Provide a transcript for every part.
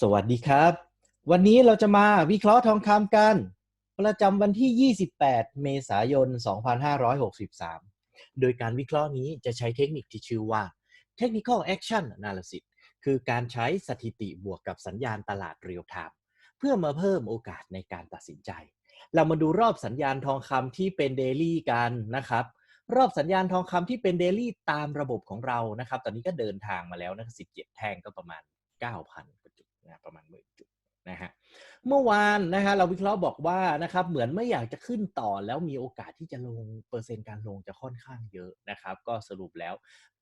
สวัสดีครับ วันนี้เราจะมาวิเคราะห์ทองคำกัน ประจำวันที่ 28 เมษายน 2563 โดยการวิเคราะห์นี้จะใช้เทคนิคที่ชื่อว่า Technical Action Analysis คือการใช้สถิติบวกกับสัญญาณตลาดเรียลไทม์เพื่อมาเพิ่มโอกาสในการตัดสินใจ เรามาดูรอบสัญญาณทองคำที่เป็นเดลี่กันนะครับรอบสัญญาณทองคำที่เป็นเดลี่ตามระบบของเรานะครับ ตอนนี้ก็เดินทางมาแล้วนะ17แท่งก็ประมาณ 9,000กว่าจุด เมื่อวานนะฮะเราวิเคราะห์บอกว่านะครับเหมือนไม่อยากจะขึ้นต่อแล้วมีโอกาสที่จะลงเปอร์เซ็นต์การลงจะค่อนข้างเยอะนะครับ ก็สรุปแล้ว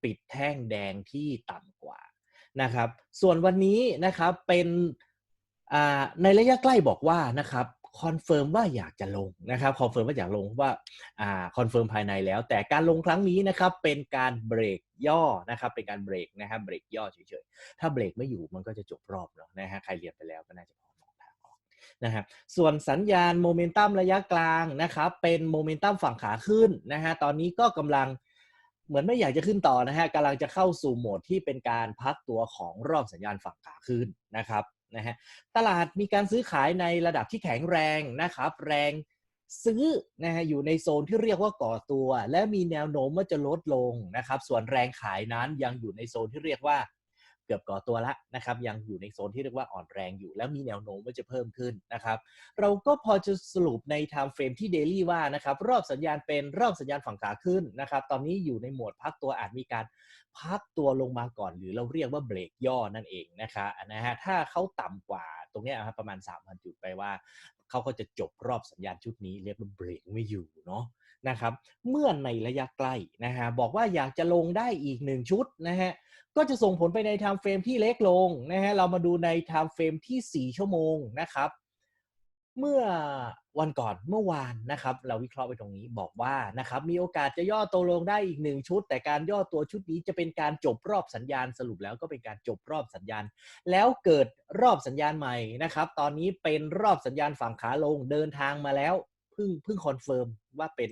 ปิดแท่งแดงที่ต่ำกว่านะครับ ส่วนวันนี้นะครับเป็นในระยะใกล้บอกว่านะครับคอนเฟิร์มว่าอยากจะลงนะครับคอนเฟิร์มว่าอยากลงว่าคอนเฟิร์มภายในแล้ว แต่การลงครั้งนี้นะครับเป็นการเบรกย่อนะครับเป็นการเบรกนะครับเบรกย่อเฉยๆถ้าเบรกไม่อยู่มันก็จะจบรอบเนาะนะฮะใครเรียนไปแล้วก็น่าจะพอ นะครับส่วนสัญญาณโมเมนตัมระยะกลางนะครับเป็นโมเมนตัมฝั่งขาขึ้นนะฮะตอนนี้ก็กำลังเหมือนไม่อยากจะขึ้นต่อนะฮะกำลังจะเข้าสู่โหมดที่เป็นการพักตัวของรอบสัญญาณฝั่งขาขึ้นนะครับนะฮะตลาดมีการซื้อขายในระดับที่แข็งแรงนะครับ แรงซื้อนะฮะอยู่ในโซนที่เรียกว่าก่อตัว และมีแนวโน้มว่าจะลดลงนะครับ ส่วนแรงขายนั้นยังอยู่ในโซนที่เรียกว่า กือบก่อตัวแล้วนะครับยังอยู่ในโซนที่เรียกว่าอ่อนแรงอยู่ แล้วมีแนวโน้มว่าจะเพิ่มขึ้นนะครับเราก็พอจะสรุปใน time frame ที่ daily ว่านะครับรอบสัญญาณเป็นรอบสัญญาณฝั่งขาขึ้นนะครับตอนนี้อยู่ในโหมดพักตัวอาจมีการพักตัวลงมาก่อน หรือเราเรียกว่าเบรกย่อนั่นเองนะคะนะฮะถ้าเขาต่ำกว่าตรงนี้ครับประมาณ 3,000 จุดไปว่าเขาก็จะจบรอบสัญญาณชุดนี้เรียกว่าเบรกไม่อยู่เนาะนะครับเมื่อในระยะใกล้นะฮะบอกว่าอยากจะลงได้อีกหนึ่งชุดนะฮะ ก็จะส่งผลไปใน time frame ที่เล็กลงนะฮะเรามาดูใน time frame ที่ 4 ชั่วโมงนะครับ เมื่อวันก่อนเมื่อวานนะครับ เราวิเคราะห์ไปตรงนี้บอกว่านะครับ มีโอกาสจะย่อตัวลงได้อีกหนึ่งชุด แต่การย่อตัวชุดนี้จะเป็นการจบรอบสัญญาณสรุปแล้วก็เป็นการจบรอบสัญญาณ แล้วเกิดรอบสัญญาณใหม่นะครับ ตอนนี้เป็นรอบสัญญาณฝั่งขาลงเดินทางมาแล้วเพิ่งเพิ่งคอนเฟิร์มว่าเป็น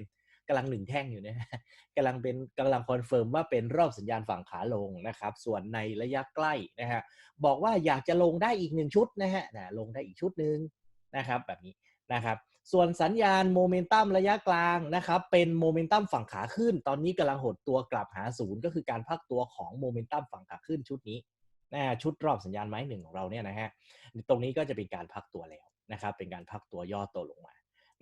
กำลังหนึ่งแท่งอยู่นะฮะกำลังเป็นกำลังคอนเฟิร์มว่าเป็นรอบสัญญาณฝั่งขาลงนะครับ ส่วนในระยะใกล้นะฮะบอกว่าอยากจะลงได้อีกหนึ่งชุดนะฮะนะลงได้อีกชุดหนึ่งนะครับแบบนี้นะครับส่วนสัญญาณโมเมนตัมระยะกลางนะครับเป็นโมเมนตัมฝั่งขาขึ้น ตอนนี้กำลังหดตัวกลับหาศูนย์ก็คือการพักตัวของโมเมนตัมฝั่งขาขึ้นชุดนี้นะชุดรอบสัญญาณไม้หนึ่งของเราเนี่ยนะฮะตรงนี้ก็จะเป็นการพักตัวแล้วนะครับเป็นการพักตัวย่อตัวลงมา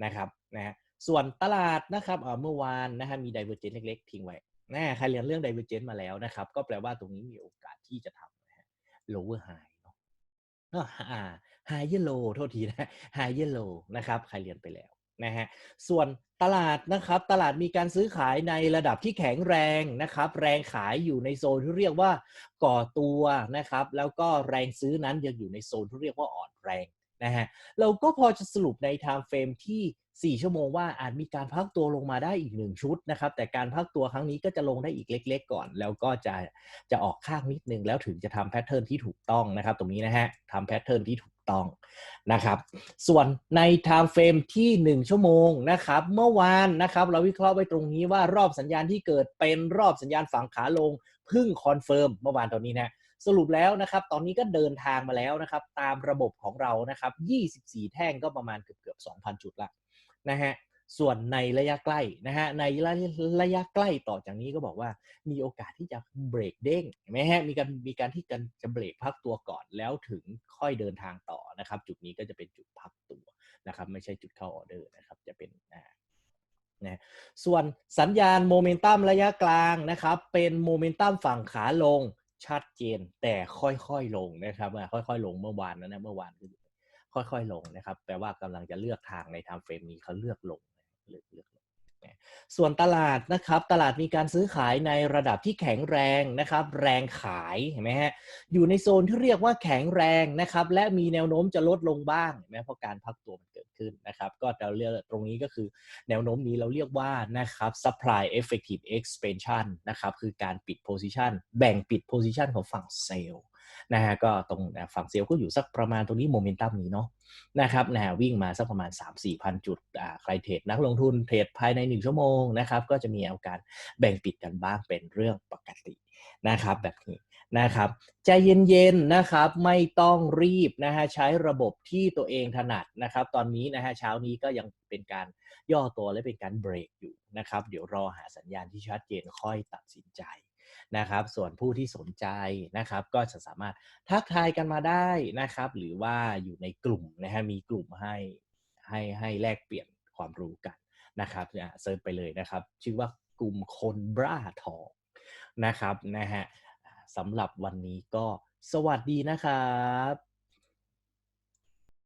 นะครับนะฮะส่วนตลาดนะครับเมื่อวานนะฮะมี divergence เล็กๆ ทิ้งไว้นะใครเรียนเรื่อง divergence มาแล้วนะครับ ก็แปลว่าตรงนี้มีโอกาสที่จะทำนะฮะ lower high เนาะอ่า high yellow โทษทีนะ high yellow นะครับใครเรียนไปแล้วนะฮะส่วนตลาดนะครับตลาดมีการซื้อขายในระดับที่แข็งแรงนะครับแรงขายอยู่ในโซนที่เรียกว่าก่อตัวนะครับแล้วก็แรงซื้อนั้นยังอยู่ในโซนที่เรียกว่าอ่อนแรง นะฮะเราก็พอจะสรุปใน time frame ที่ 4 ชั่วโมงว่าอาจมีการพักตัวลงมาได้อีกหนึ่งชุดนะครับ แต่การพักตัวครั้งนี้ก็จะลงได้อีกเล็ก ๆ ก่อน แล้วก็จะจะออกข้างนิดนึง แล้วถึงจะทำแพทเทิร์นที่ถูกต้องนะครับ ตรงนี้นะฮะทำแพทเทิร์นที่ถูกต้องนะครับ ส่วนใน time frame ที่ 1 ชั่วโมงนะครับ เมื่อวานนะครับ เราวิเคราะห์ไว้ตรงนี้ว่ารอบสัญญาณที่เกิดเป็นรอบสัญญาณฝั่งขาลงเพึ่งคอนเฟิร์มเมื่อวานตอนนี้นะ สรุปแล้วนะครับ ตอนนี้ก็เดินทางมาแล้วนะครับ ตามระบบของเรานะครับ 24 แท่งก็ประมาณเกือบเกือบ2,000 จุดละนะฮะส่วนในระยะใกล้นะฮะในระยะระยะใกล้ต่อจากนี้ก็บอกว่ามีโอกาสที่จะเบรกเด้งเห็นไหมฮะมีการมีการที่กันจะเบรกพักตัวก่อนแล้วถึงค่อยเดินทางต่อนะครับ จุดนี้ก็จะเป็นจุดพักตัวนะครับ ไม่ใช่จุดเข้าออเดอร์นะครับ จะเป็นนะนะส่วนสัญญาณโมเมนตัมระยะกลางนะครับ เป็นโมเมนตัมฝั่งขาลง ชัดเจนแต่ค่อยๆลงนะครับค่อยๆลงเมื่อวานนะนะเมื่อวานคือค่อยๆลงนะครับแปลว่ากำลังจะเลือกทางในทม์เฟรมนี้เขาเลือกลงเลือกเลือกลงส่วนตลาดนะครับตลาดมีการซื้อขายในระดับที่แข็งแรงนะครับ แรงขายเห็นไหมฮะอยู่ในโซนที่เรียกว่าแข็งแรงนะครับ และมีแนวโน้มจะลดลงบ้างแม้เพราะการพักตัวมัน ขึ้นนะครับก็เราเรียกตรงนี้ก็คือแนวโน้มนี้เราเรียกว่านะครับ supply effective expansion นะครับคือการปิด position แบ่งปิด position ของฝั่งเซลล์นะฮะก็ตรงฝั่งเซลล์ก็อยู่สักประมาณตรงนี้โมเมนตัมนี้เนาะนะครับนะฮะวิ่งมาสักประมาณ 3 4พันจุดอ่าใครเทรดนักลงทุนเทรดภายใน 1 ชั่วโมงนะครับก็จะมีอาการแบ่งปิดกันบ้างเป็นเรื่องปกตินะครับแบบนี้ นะครับใจเย็นๆนะครับไม่ต้องรีบนะฮะใช้ระบบที่ตัวเองถนัดนะครับ ตอนนี้นะฮะเช้านี้ก็ยังเป็นการย่อตัวและเป็นการเบรกอยู่นะครับ เดี๋ยวรอหาสัญญาณที่ชัดเจนค่อยตัดสินใจนะครับ ส่วนผู้ที่สนใจนะครับ ก็จะสามารถทักทายกันมาได้นะครับ หรือว่าอยู่ในกลุ่มนะฮะมีกลุ่มให้ให้ให้แลกเปลี่ยนความรู้กันนะครับเนี่ยเซิร์ชไปเลยนะครับ ชื่อว่ากลุ่มคนบ้าทองนะครับนะฮะ สำหรับวันนี้ก็สวัสดีนะครับ